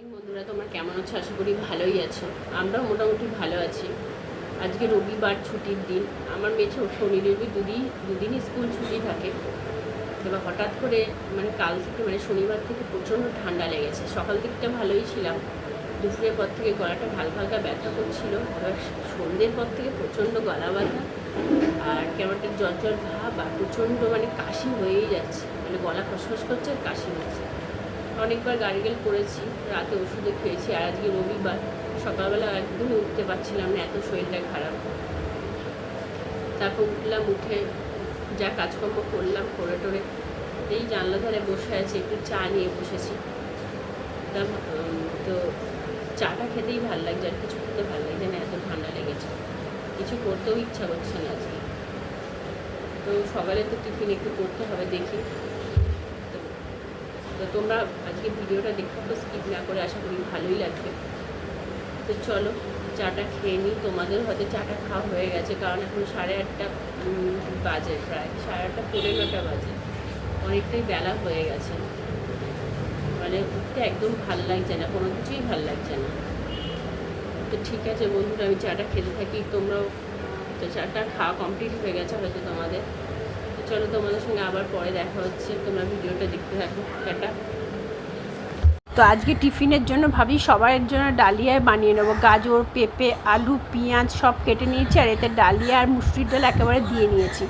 Morning বন্ধুরা, তোমরা কেমন আছো? আশা করি ভালোই আছো। আমরাও মোটামুটি ভালো আছি। আজকে রবিবার ছুটির দিন। আমার মেয়ে শনি রবি দুদিন দুদিনই স্কুল ছুটি থাকে। এবার হঠাৎ করে মানে কাল থেকে মানে শনিবার থেকে প্রচণ্ড ঠান্ডা লেগেছে। সকাল দিকটা ভালোই ছিলাম। দুপুরের পর থেকে গলাটা হালকা হালকা ব্যথা করছিল। এবার সন্ধ্যের পর থেকে প্রচণ্ড গলা ব্যথা। আর কেমন একটা জ্বর জ্বর ভাব, আর প্রচণ্ড মানে কাশি হয়েই যাচ্ছে। মানে গলা খসখস করছে আর কাশি হচ্ছে। অনেকবার গার্গেল করেছি, রাতে ওষুধে খেয়েছি, আর আজকে রবিবার সকালবেলা একদমই উঠতে পারছিলাম না, এত শরীরটা খারাপ। তারপর উঠলাম, উঠে যা কাজকর্ম করলাম, করে টোরে এই জানলা ধারে বসে আছি, একটু চা নিয়ে বসেছি। তা চাটা খেতেই ভালো লাগছে, আর কিছু খেতে ভালো লাগছে না, এত ঠান্ডা লেগেছে। কিছু করতেও ইচ্ছা করছে না আজকে। তো সকালে তো টিফিন একটু করতে হবে, দেখি। তো তোমরা আজকে ভিডিওটা দেখতে তো স্কিপ না করে আশা করি ভালোই লাগবে। তো চলো, চাটা খেয়ে নিই। তোমাদের হয়তো চাটা খাওয়া হয়ে গেছে, কারণ এখন সাড়ে আটটা বাজে প্রায়। সাড়ে আটটা পনেরোটা বাজে। অনেকটাই বেলা হয়ে গেছে। মানে উঠতে একদম ভালো লাগছে না, কোনো কিছুই ভালো লাগছে না। তো ঠিক আছে বন্ধুরা, আমি চাটা খেতে থাকি। তোমরাও, তো চাটা খাওয়া কমপ্লিট হয়ে গেছে হয়তো তোমাদের। চলো তোমাদের সঙ্গে আবার পরে দেখা হচ্ছে। তোমরা ভিডিওটা দেখতে থাকো। টাটা। তো আজকে টিফিনের জন্য ভাবি সবার জন্য ডালিয়ায় বানিয়ে নেব। গাজর, পেঁপে, আলু, পেঁয়াজ সব কেটে নিয়েছি আর এতে ডালিয়া আর মুসুরির ডাল একেবারে দিয়ে নিয়েছি।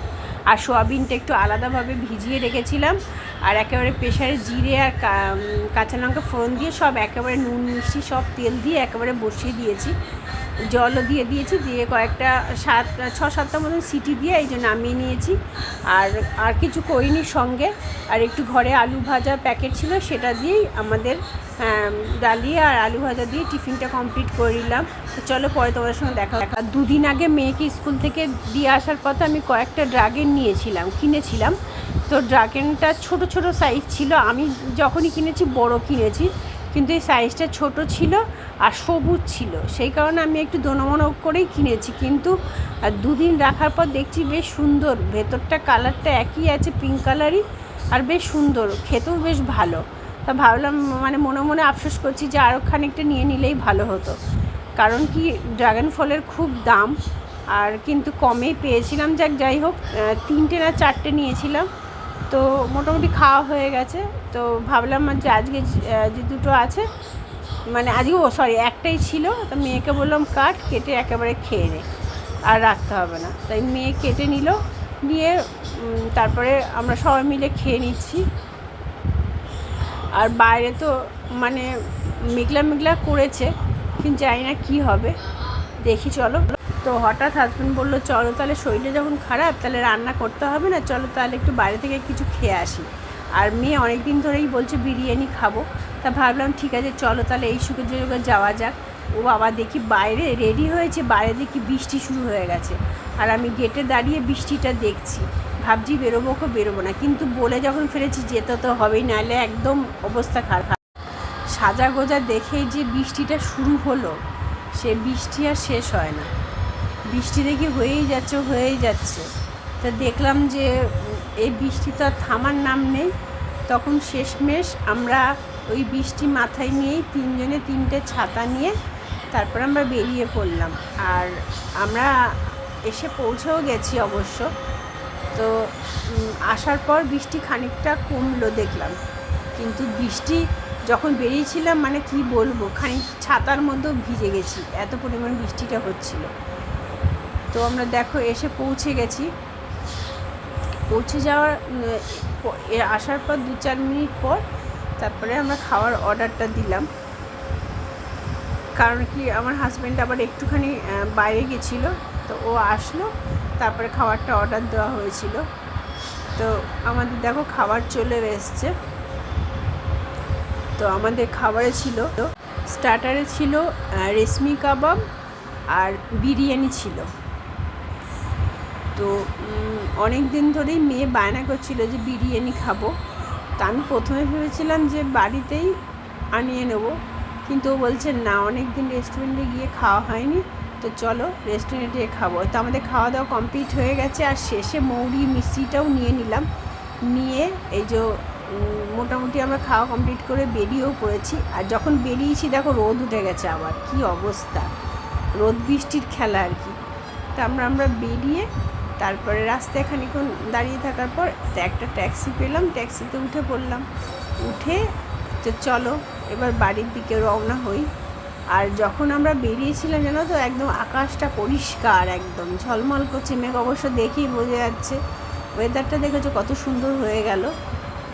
আর সোয়াবিনটা একটু আলাদাভাবে ভিজিয়ে রেখেছিলাম আর একেবারে প্রেশারে জিরে আর কাঁচা লঙ্কা ফোড়ন দিয়ে সব একেবারে নুন, মিষ্টি সব তেল দিয়ে একেবারে বসিয়ে দিয়েছি। জলও দিয়ে দিয়েছি দিয়ে কয়েকটা সাত ছ সাতটা মতন সিটি দিয়ে এই যে নামিয়ে নিয়েছি। আর আর কিছু করিনি সঙ্গে। আর একটু ঘরে আলু ভাজা প্যাকেট ছিল সেটা দিয়েই আমাদের আম, ডালিয়া আর আলু ভাজা দিয়ে টিফিনটা কমপ্লিট করে নিলাম। তো চলো পরে তোমাদের সঙ্গে দেখা দেখা দুদিন আগে মেয়েকে স্কুল থেকে দিয়ে আসার পথে আমি কয়েকটা ড্রাগেন নিয়েছিলাম কিনেছিলাম। তো ড্রাগনটা ছোট ছোট সাইজ ছিল। আমি যখনই কিনেছি বড় কিনেছি। কিন্তু এই সাইজটা ছোট ছিল। আর সবুজ ছিল। সেই কারণে আমি একটু দোনমনো করেই কিনেছি। কিন্তু দুদিন রাখার পর দেখছি বেশ সুন্দর। ভেতরটা কালারটা একই আছে পিঙ্ক কালারই আর বেশ সুন্দর। খেতেও বেশ ভালো। তা ভাবলাম মানে মনে মনে আফসোস করছি যে আরও খানিকটা নিয়ে নিলেই ভালো হতো। কারণ কি ড্রাগন ফলের খুব দাম। আর কিন্তু কমেই পেয়েছিলাম, যাক যাই হোক তিনটে না চারটে নিয়েছিলাম। তো মোটামুটি খাওয়া হয়ে গেছে। তো ভাবলাম যে আজকে যে দুটো আছে মানে আজকে ও সরি একটাই ছিল, তো মেয়েকে বললাম, কাট, কেটে একেবারে খেয়ে নে, আর রাখতে হবে না। তাই মেয়ে কেটে নিল, নিয়ে তারপরে আমরা সবাই মিলে খেয়ে নিচ্ছি। আর বাইরে তো মানে মেঘলা মেঘলা করেছে, কিন্তু জানি না কী হবে। দেখি, চলো। তো হঠাৎ হাজব্যান্ড বলল, চলো তাহলে শরীরটা যখন খারাপ, তাহলে রান্না করতে হবে না? চলো তাহলে একটু বাইরে থেকে কিছু খেয়ে আসি। আর মেয়ে অনেক দিন ধরেই বলছে, বিরিয়ানি খাব। তা ভাবলাম ঠিক আছে, চলো তাহলে এই সুখে যোগে যাওয়া যাক। ও বাবা দেখি বাইরে রেডি হয়েছে, বাইরে দেখি বৃষ্টি শুরু হয়ে গেছে। আর আমি গেটে দাঁড়িয়ে বৃষ্টিটা দেখছি। ভাবছি বেরোবো কো বেরোবো না, কিন্তু বলে যখন ফেলেছি যেতে তো হবেই, নাহলে একদম অবস্থা খারাপ। সাজা গোজা দেখেই যে বৃষ্টিটা শুরু হলো, সে বৃষ্টি আর শেষ হয় না। বৃষ্টি দেখি হয়েই যাচ্ছে হয়েই যাচ্ছে। তা দেখলাম যে এই বৃষ্টি তো আর থামার নাম নেই। তখন শেষমেশ আমরা ওই বৃষ্টি মাথায় নিয়েই তিনজনে তিনটে ছাতা নিয়ে তারপর আমরা বেরিয়ে পড়লাম। আর আমরা এসে পৌঁছেও গেছি অবশ্য। তো আসার পর বৃষ্টি খানিকটা কমলো দেখলাম। কিন্তু বৃষ্টি যখন বেরিয়েছিলাম মানে কি বলব, খানিক ছাতার মধ্যেও ভিজে গেছি, এত পরিমাণ বৃষ্টিটা হচ্ছিল। তো আমরা দেখো এসে পৌঁছে গেছি। পৌঁছে যাওয়ার আসার পর দু চার মিনিট পর তারপরে আমরা খাওয়ার অর্ডারটা দিলাম। কারণ কি, আমার হাজব্যান্ড আবার একটুখানি বাইরে গেছিল, তো ও আসলো, তারপরে খাবারটা অর্ডার দেওয়া হয়েছিল। তো আমাদের দেখো খাবার চলে এসছে। তো আমাদের খাবারে ছিল তো স্টার্টারে ছিল রেশমি কাবাব আর বিরিয়ানি ছিল। তো অনেক দিন ধরেই মেয়ে বায়না করছিল যে বিরিয়ানি খাব। তা আমি প্রথমে ভেবেছিলাম যে বাড়িতেই আনিয়ে নেব। কিন্তু ও বলছে, না অনেক দিন রেস্টুরেন্টে গিয়ে খাওয়া হয়নি। তো চলো রেস্টুরেন্টে খাব। তো আমাদের খাওয়া দাওয়া কমপ্লিট হয়ে গেছে আর শেষে মৌরি মিষ্টিটাও নিয়ে নিলাম। নিয়ে এই যে মোটামুটি আমরা খাওয়া কমপ্লিট করে বেরিয়েও পড়েছি। আর যখন বেরিয়েছি, দেখো রোদ উঠে গেছে আবার। কি অবস্থা? রোদ বৃষ্টির খেলা আর কি। তা আমরা আমরা বেরিয়ে তারপরে রাস্তায় খানিক্ষণ দাঁড়িয়ে থাকার পর একটা ট্যাক্সি পেলাম। ট্যাক্সিতে উঠে পড়লাম। উঠে তো চলো, এবার বাড়ির দিকে রওনা হই। আর যখন আমরা বেরিয়েছিলাম, জানো তো, একদম আকাশটা পরিষ্কার একদম। ঝলমল করছে, মেঘ অবশ্য দেখেই বোঝা যাচ্ছে। ওয়েদারটা দেখেছ, কত সুন্দর হয়ে গেল।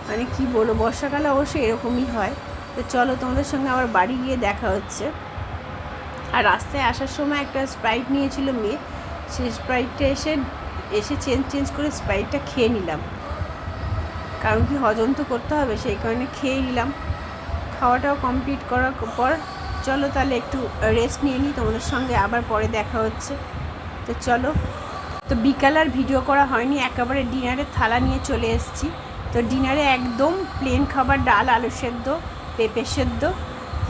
মানে কি বলব, বর্ষাকালে অবশ্যই এরকমই হয়। তো চলো, তোমাদের সঙ্গে আবার বাড়ি গিয়ে দেখা হচ্ছে। আর রাস্তায় আসার সময় একটা স্প্রাইট নিয়েছিল মেয়ে। সেই স্প্রাইটটা এসে এসে চেঞ্জ চেঞ্জ করে স্প্রাইটটা খেয়ে নিলাম। কারণ কি হজম তো করতে হবে, সেই কারণে খেয়ে নিলাম। খাওয়াটাও কমপ্লিট করার পর চলো তাহলে একটু রেস্ট নিয়ে নিই, তোমাদের সঙ্গে আবার পরে দেখা হচ্ছে। তো চলো। তো বিকাল আর ভিডিও করা হয়নি, একেবারে ডিনারের থালা নিয়ে চলে এসেছি। তো ডিনারে একদম প্লেন খাবার, ডাল, আলু সেদ্ধ, পেঁপে সেদ্ধ।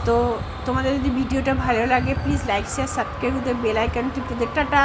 তো তোমাদের যদি ভিডিওটা ভালো লাগে প্লিজ লাইক শেয়ার সাবস্ক্রাইব করতে বেল আইকন টিপতে। টাটা!